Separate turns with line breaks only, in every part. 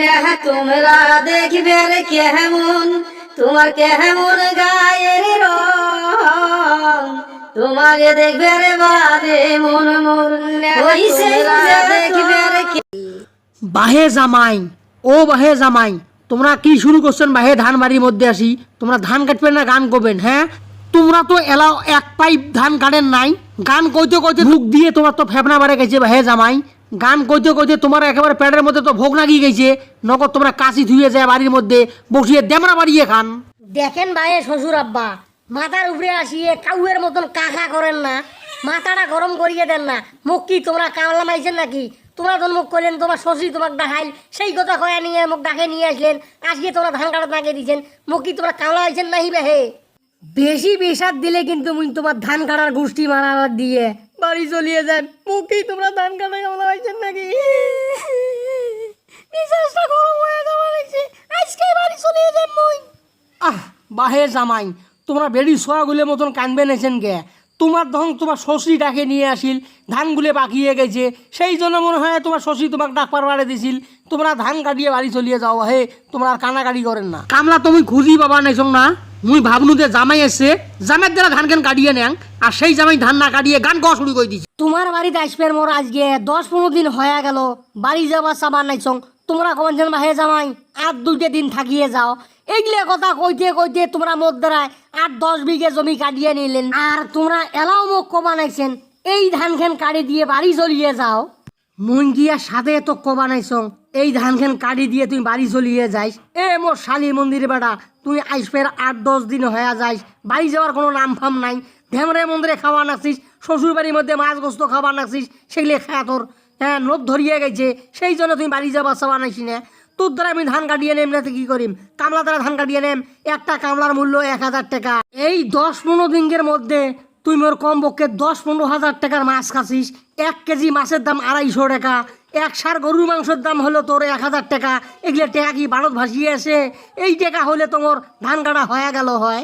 নেহ তোমরা দেখবে কেমন? তোমার কেমন গায়ের রং? তোমাকে দেখবে রে বাদে মন মোর। দেখবে
বাহে জামাই ও বাহে জামাই তোমরা কি শুরু করছেন বাহে ধান বাড়ির মধ্যে আসি? তোমরা ধান কাটবেন না গান করবেন হ্যাঁ? তোমরা তো এলাও এক পাইপ ধান কাটেন নাই। গান কইতে কইতে মুখ দিয়ে তোমার তো ফেফনা বাড়ে গেছে বাহে জামাই। গান কইতে কইতে তোমার একেবারে পেটের মধ্যে তো ভোগ লাগিয়ে গেছে। নগদ তোমরা কাশি ধুয়ে যায় বাড়ির মধ্যে, বসিয়ে দেমরা বাড়িয়ে খান।
দেখেন ভাইয়ে শ্বশুর আব্বা, মাথার উপরে আসিয়ে কাউয়ের মতন কাকা করেন না, মাথাটা গরম করিয়ে দেন না। মুখ কি তোমরা কামলা মাইছেন নাকি? তোমরা যখন মুখ করলেন, তোমার শ্বশুর তোমাকে ডাকাইল, সেই কথা কয়া নিয়ে মুখ ডাকে নিয়ে আসলেন, আজকে তোমরা ধান কাটা তাকে দিয়েছেন মুখ কি তোমরা কামলা হয়েছেন নাহি হে? বেশি বিষাদ দিলে কিন্তু মুই তোমার ধান কাটার গোষ্ঠী মারার দিয়ে বাড়ি চলিয়ে যান মুখ কি তোমরা ধান কাটা কামলা হয়েছেন নাকি? বিশ্বাসটা গরম হয়ে যাওয়া আজকে বাড়ি চলিয়ে যান মুই।
আহ বাহে জামাই তোমরা বেড়ি সোয়াগুলোর মতন কানবে নেছেন গে। তোমার তখন তোমার শ্বশুরি ডাকে নিয়ে আসিল ধানগুলো বাকিয়ে গেছে। সেই জন্য মনে হয় তোমার শ্বশুরি তোমাকে ডাক পারবারে দিছিল। তোমরা ধান কাটিয়ে বাড়ি চলিয়ে যাও হে তোমরা আর কানাকাটি করেন না। কামলা তুমি খুঁজি পাবা নাইছং না? মুই ভাবনু যে জামাই এসছে জামাইয়ের দ্বারা ধান কেন কাটিয়ে নেন আর সেই জামাই ধান না কাটিয়ে গান গাওয়া শুরু করে দিছে।
তোমার বাড়িতে আসবে মোর আজকে দশ পনেরো দিন হয়ে গেল, বাড়ি যাবার সাবার নাইছং তোমরা কমান যেন হে জামাই, আর দুইটা দিন থাকিয়ে যাও। এইগুলো কথা কইতে কইতে তোমরা মোর দ্বারায় আট দশ বিঘে জমি কাটিয়ে নিলেন। আর তোমরা এলাও মোক কমা নাইছেন, এই ধান খেন কাটি দিয়ে বাড়ি চলিয়ে যাও?
মুই গিয়া সাথে তো কবা নাইছং। এই ধান খেন কাটি দিয়ে তুই বাড়ি চলিয়ে যাইস। এ মোর শালি মন্দিরে বেটা, তুই আইসপের আট, দশ দিন হয়ে যাইস। বাড়ি যাওয়ার কোনো নাম ফাম নাই। ধেমরে মন্দিরে খাওয়া নাকছিস শ্বশুর বাড়ির মধ্যে মাছ গোস্ত খাওয়া নাকছিস সেগুলো খায় তোর হ্যাঁ লোভ ধরিয়ে গেছে। সেই জন্য তুই বাড়ি যাবার চাওয়া নাইছি না। তোর দ্বারা আমি ধান কাটিয়ে নেম না তো কি করিম? কামলা দ্বারা ধান কাটিয়ে নেম। একটা কামলার মূল্য এক হাজার টাকা। এই দশ পনেরো দিনের মধ্যে তুই মোর কম পক্ষে দশ পনেরো হাজার টাকার মাছ খাসিস। এক কেজি মাছের দাম আড়াইশো টাকা। এক সার গরুর মাংসের দাম হলো তোর এক হাজার টাকা। এগুলো টাকা কি ভারত ভাসিয়ে আসে? এই টাকা হলে তোমার ধান কাটা হয়ে গেল হয়।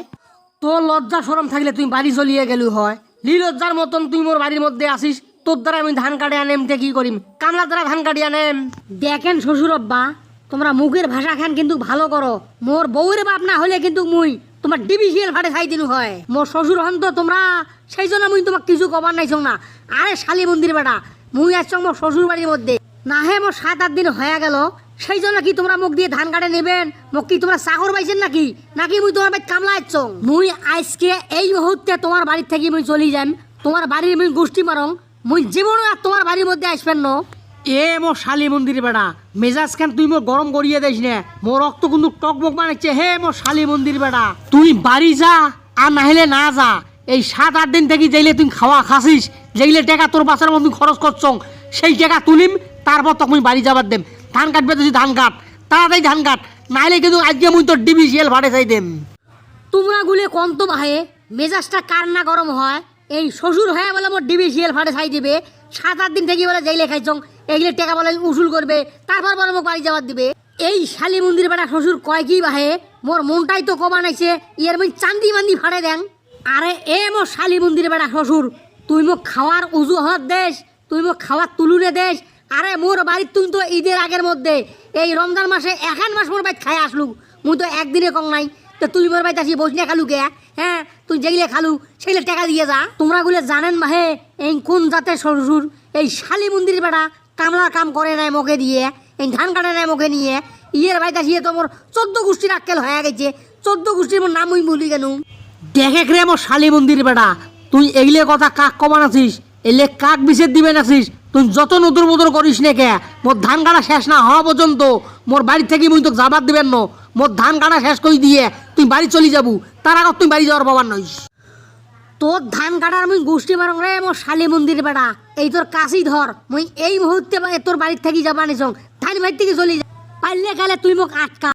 তোর লজ্জা সরম থাকলে তুই বাড়ি চলিয়ে গেলু হয়। লি লজ্জার মতন তুই মোর বাড়ির মধ্যে আসিস, তোর দ্বারা আমি ধান কাটে আনেম তে কি করিম? কামলা দ্বারা ধান কাটি আনেম।
দেখেন শ্বশুর আব্বা তোমরা মুখের ভাষা খান কিন্তু ভালো করো। মোর বউয়ের বাপ না হলে কিন্তু মুই তোমার ডিভিসিএল ফাটে খাই দিলু হয়। মোর শ্বশুর হন তো তোমরা সেই জন্য মুই তোমাক কিছু কবার নাইছ না আরে শালি মন্দির বেটা মুই আসছ মোর শ্বশুর বাড়ির মধ্যে। না হে মোর সাত আট দিন হয়ে গেল সেই জন্য কি তোমরা মুখ দিয়ে ধান কাটে নেবেন? মোক কি তোমরা চাকর পাইছেন নাকি? নাকি মুই তোমার বাড়ি কামলা আসছ মুই আজকে এই মুহূর্তে তোমার বাড়ির থেকে মুই চলি যাম। তোমার বাড়ির মুই গোষ্ঠী মারং। মুই জীবনও আর তোমার বাড়ির মধ্যে আসবেন না।
এ মোর শালি মন্দির বেড়া মেজাজ খান তুই মোর গরম করিয়ে দিস না? মোর রক্ত কিন্তু টকবক মানাচ্ছে। হে মো শালি মন্দির বেড়া তুই বাড়ি যা আর নাহলে না যা। এই সাত আট দিন থেকে যেইলে তুই খাওয়া খাসিস যেইলে টাকা তোর বাসার মধ্যে খরচ করছ, সেই টাকা তুলিম, তারপর তখন বাড়ি যাবার দেম। ধান কাটবে তুই ধান কাট, তাড়াতাড়ি ধান কাট নাহলে কিন্তু আজকে মুই তোর ডিভিসিএল ভাড়ে চাই দেম।
তোমরা গুলে কন্ত বাহে, মেজাজটা কার না গরম হয়? এই শ্বশুর হয়ে বলে মোর ডিবিসিএল ফাটে চাই দিবে, সাত আট দিন থেকে বলে যেইলে খাইছং, এগুলো টাকা বলে উসুল করবে, তারপর বলে মোক বাড়ি যাবার দিবে। এই শালি মন্দির বেটা শ্বশুর কয় কি বাহে, মোর মনটাই তো কমা নাইছে, ইয়ের মই চান্দি মান্দি ফাটে দেন আরে এ মো শালি মন্দির বেড়া শ্বশুর। তুই মোক খাওয়ার উজুহাত দেশ তুই মোক খাওয়ার তুলুনে দেশ আরে মোর বাড়ির তুই তো ঈদের আগের মধ্যে। এই রমজান মাসে এখান মাস মোর বাড়িতে খাই আসলু। মুই তো একদিনে কম নাই। তো তুই মোর বাড়িতে আসি বসলে খালু কে? হ্যাঁ তুই যেগুলো খালু, সেগুলো টাকা দিয়ে যা। তোমরা গুলো জানেন মাহে, এই কোন জাতের শ্বশুর? এই শালি মন্দির বেড়া কামলার কাম করে নাই মুখে দিয়ে, এই ধান কাটে নাই মুখে নিয়ে। ইয়ের বাড়িতে আসিয়ে তোমার চোদ্দ গোষ্ঠীর আক্কেল হয়ে গেছে। চোদ্দ গোষ্ঠীর মোর নামই বলি কেন
দেখে রে আমার শালি মন্দির বেটা তুই এগুলো কথা কাক কমান আছিস? এলে কাক বিছের দিবেন আছিস? তুই যত নতুন মতন করিস নে কে, মোর ধান কাটা শেষ না হওয়া পর্যন্ত মোর বাড়ি থেকে মুই তোকে যাবার দিবেন ন। মোর ধান কাটা শেষ করে দিয়ে তুই বাড়ি চলি যাবু। তার আগত তুই বাড়ি যাওয়ার পাবার নইস।
তোর ধান কাটার মুই গোষ্ঠী মারং রে মোর শালি মন্দির বেড়া। এই তোর কাশি ধর, মুই এই মুহূর্তে তোর বাড়ির থেকে যাবা নিছং। ধান বাড়ির থেকে চলি যা। পারলে গেলে তুই মোক আটকা।